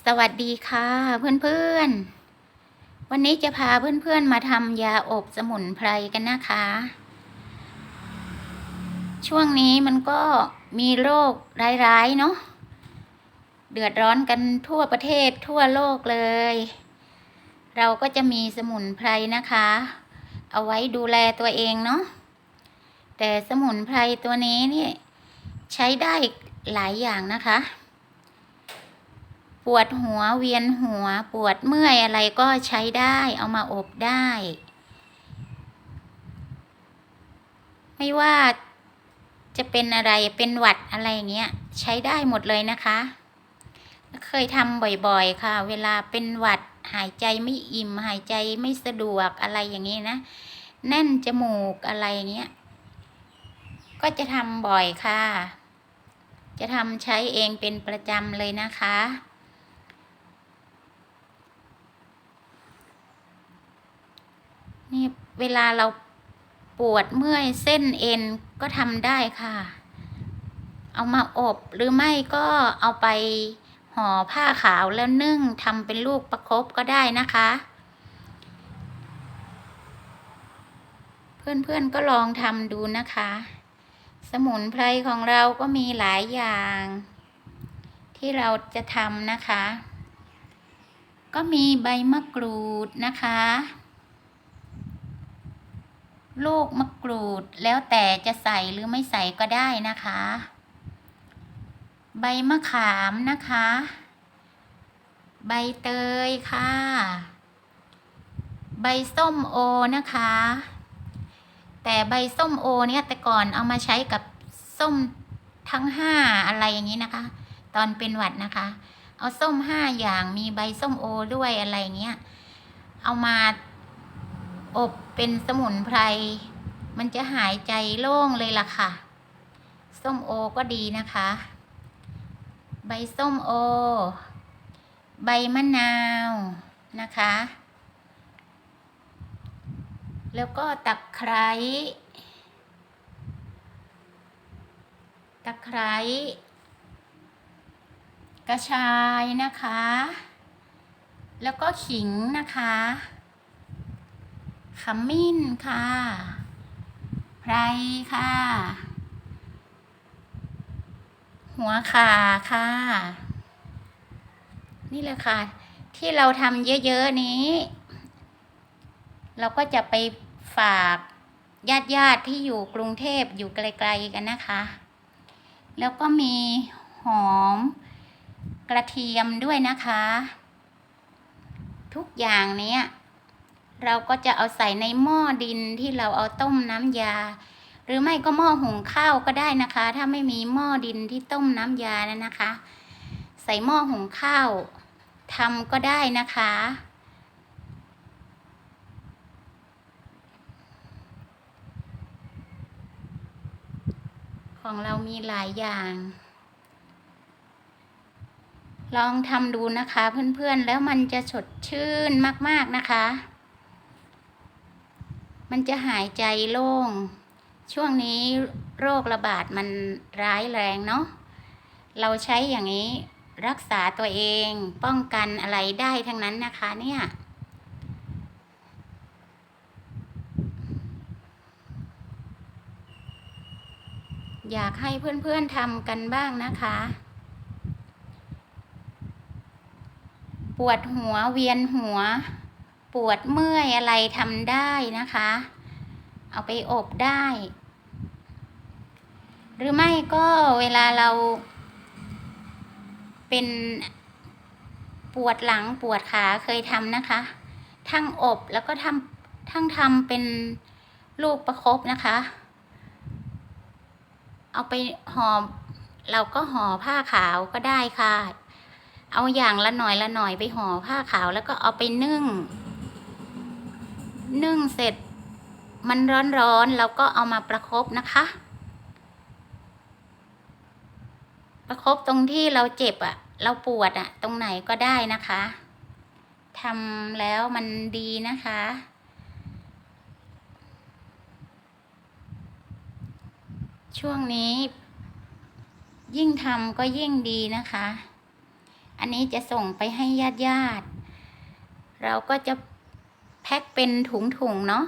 สวัสดีค่ะเพื่อนๆ วันนี้จะพาเพื่อนๆมาทำยาอบสมุนไพรกันนะคะ ช่วงนี้มันก็มีโรคร้ายๆเนาะเดือดร้อนกันทั่วประเทศทั่วโลกเลย เราก็จะมีสมุนไพรนะคะ เอาไว้ดูแลตัวเองเนาะแต่สมุนไพรตัวนี้นี่ใช้ได้หลายอย่างนะคะ ปวดหัวเวียนหัวปวดเมื่อยอะไรก็ใช้ได้ เอามาอบได้ ไม่ว่าจะเป็นอะไรเป็นหวัดอะไรเงี้ย ใช้ได้หมดเลยนะคะ เคยทำบ่อยๆค่ะ เวลาเป็นหวัดหายใจไม่อิ่ม หายใจไม่สะดวกอะไรอย่างนี้นะ แน่นจมูกอะไรเงี้ย ก็จะทำบ่อยค่ะ จะทำใช้เองเป็นประจำเลยนะคะ นี่ เวลาเราปวดเมื่อยเส้นเอ็นก็ทำได้ค่ะ เอามาอบหรือไม่ก็เอาไปห่อผ้าขาวแล้วนึ่งทำเป็นลูกประคบก็ได้นะคะ เพื่อนๆก็ลองทำดูนะคะ สมุนไพรของเราก็มีหลายอย่าง ที่เราจะทำนะคะ ก็มีใบมะกรูดนะคะ ลูกมะกรูดแล้วแต่จะใส่หรือไม่ใส่ก็ได้นะคะ ใบมะขามนะคะ ใบเตยค่ะ ใบส้มโอนะคะ แต่ใบส้มโอเนี่ยแต่ก่อนเอามาใช้กับส้มทั้งห้าอะไรอย่างนี้นะคะ ตอนเป็นหวัดนะคะ เอาส้มห้าอย่างมีใบส้มโอด้วยอะไรเงี้ย เอามา อบเป็นสมุนไพร มันจะหายใจโล่งเลยล่ะค่ะ ส้มโอก็ดีนะคะ ใบส้มโอ ใบมะนาวนะคะ แล้วก็ตะไคร้ตะไคร้กระชายนะคะ แล้วก็ขิงนะคะ ขมิ้นค่ะไพรค่ะ หัวขาค่ะ นี่เลยค่ะ ที่เราทำเยอะ ๆ นี้ เราก็จะไปฝากญาติญาติๆที่อยู่กรุงเทพอยู่ไกล ๆ กันนะคะ แล้วก็มีหอมกระเทียมด้วยนะคะ ทุกอย่างเนี้ย เราก็จะเอาใส่ในหม้อดินที่เราเอาต้มน้ำยา หรือไม่ก็หม้อหุงข้าวก็ได้นะคะ ถ้าไม่มีหม้อดินที่ต้มน้ำยานะนะคะ ใส่หม้อหุงข้าวทำก็ได้นะคะ ของเรามีหลายอย่าง ลองทำดูนะคะเพื่อนๆแล้วมันจะสดชื่นมากๆนะคะ มันจะหายใจโล่ง ช่วงนี้โรคระบาดมันร้ายแรงเนาะ เราใช้อย่างนี้รักษาตัวเองป้องกันอะไรได้ทั้งนั้นนะคะเนี่ย อยากให้เพื่อนๆทำกันบ้างนะคะ ปวดหัวเวียนหัว ปวดเมื่อยอะไรทำได้นะคะ เอาไปอบได้ หรือไม่ก็เวลาเราเป็นปวดหลังปวดขาเคยทำนะคะ ทั้งอบแล้วก็ทำทั้งทำเป็นลูกประคบนะคะ เอาไปห่อเราก็ห่อผ้าขาวก็ได้ค่ะ เอาอย่างละหน่อยละหน่อยไปห่อผ้าขาวแล้วก็เอาไปนึ่ง นึ่งเสร็จมันร้อนๆเราก็เอามาประคบนะคะ ประคบตรงที่เราเจ็บอะ่ะ เราปวดอะ่ะ ตรงไหนก็ได้นะคะทำแล้วมันดีนะคะ ช่วงนี้ ยิ่งทำก็ยิ่งดีนะคะ อันนี้จะส่งไปให้ญาติญาติ เราก็จะ พ็คเป็นถุงๆเนาะ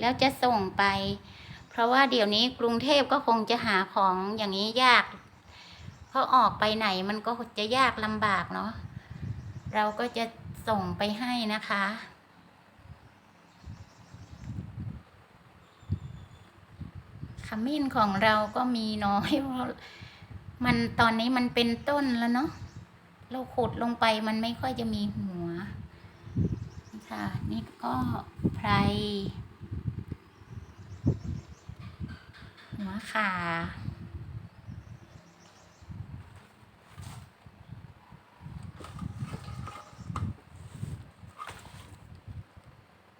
แล้วจะส่งไป เพราะว่าเดี๋ยวนี้กรุงเทพก็คงจะหาของอย่างนี้ยากเพราะออกไปไหนมันก็จะยากลำบากเนาะเราก็จะส่งไปให้นะคะ ขมิ้นของเราก็มีน้อยเพราะมันตอนนี้มันเป็นต้นแล้วเนาะเราขุดลงไปมันไม่ค่อยจะมีหัว ค่ะนี่ก็ไพรหัวขา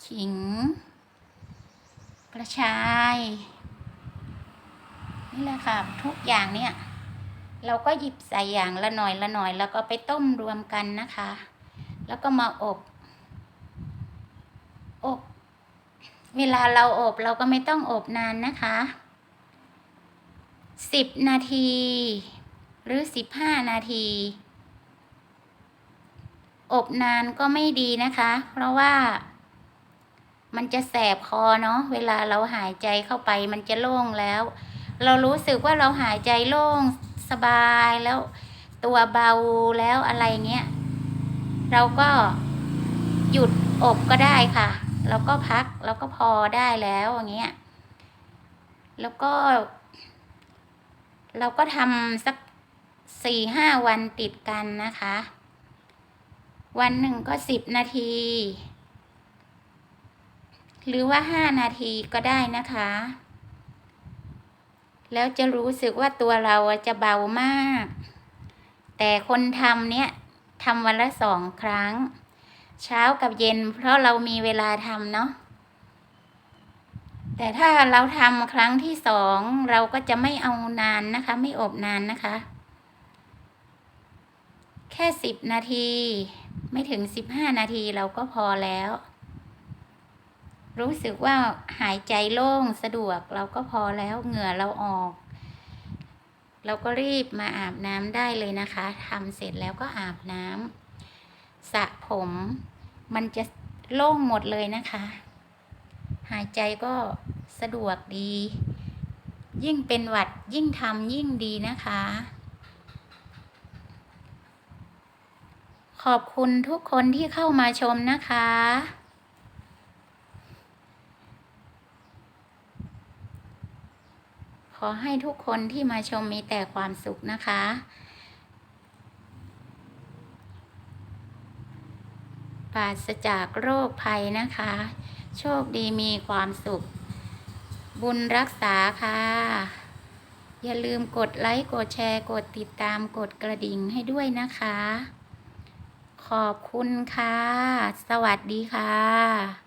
ขิง กระชาย นี่แหละค่ะ ทุกอย่างเนี่ย เราก็หยิบใส่อย่างละหน่อยละหน่อย แล้วก็ไปต้มรวมกันนะคะ แล้วก็มาอบ อบเวลาเราอบเราก็ไม่ต้องอบนานนะคะสิบนาที หรือสิบห้านาที อบนานก็ไม่ดีนะคะ เพราะว่า มันจะแสบคอเนาะเวลาเราหายใจเข้าไปมันจะโล่งแล้ว เรารู้สึกว่าเราหายใจโล่งสบายแล้ว ตัวเบาแล้วอะไรเงี้ย เราก็หยุดอบก็ได้ค่ะ แล้วก็พักแล้วก็พอได้แล้วอย่างเงี้ยแล้วก็ เราก็ทำสักสี่ห้าวันติดกันนะคะ วันหนึ่งก็สิบนาที หรือว่าห้านาทีก็ได้นะคะ แล้วจะรู้สึกว่าตัวเราจะเบามาก แต่คนทำเนี่ยทำวันละสองครั้ง เช้ากับเย็น เพราะเรามีเวลาทำเนาะแต่ถ้าเราทำครั้งที่สองเราก็จะไม่เอานานนะคะ ไม่อบนานนะคะ แค่สิบนาที ไม่ถึงสิบห้านาทีเราก็พอแล้ว รู้สึกว่าหายใจโล่งสะดวกเราก็พอแล้วเหงื่อเราออก เราก็รีบมาอาบน้ำได้เลยนะคะทำเสร็จแล้วก็อาบน้ำ สระผม มันจะโล่งหมดเลยนะคะ หายใจก็สะดวกดี ยิ่งเป็นหวัดยิ่งทำยิ่งดีนะคะ ขอบคุณทุกคนที่เข้ามาชมนะคะ ขอให้ทุกคนที่มาชมมีแต่ความสุขนะคะ ปราศจากโรคภัยนะคะ โชคดีมีความสุข บุญรักษาค่ะ อย่าลืมกดไลค์ กดแชร์ กดติดตาม กดกระดิ่งให้ด้วยนะคะ ขอบคุณค่ะ สวัสดีค่ะ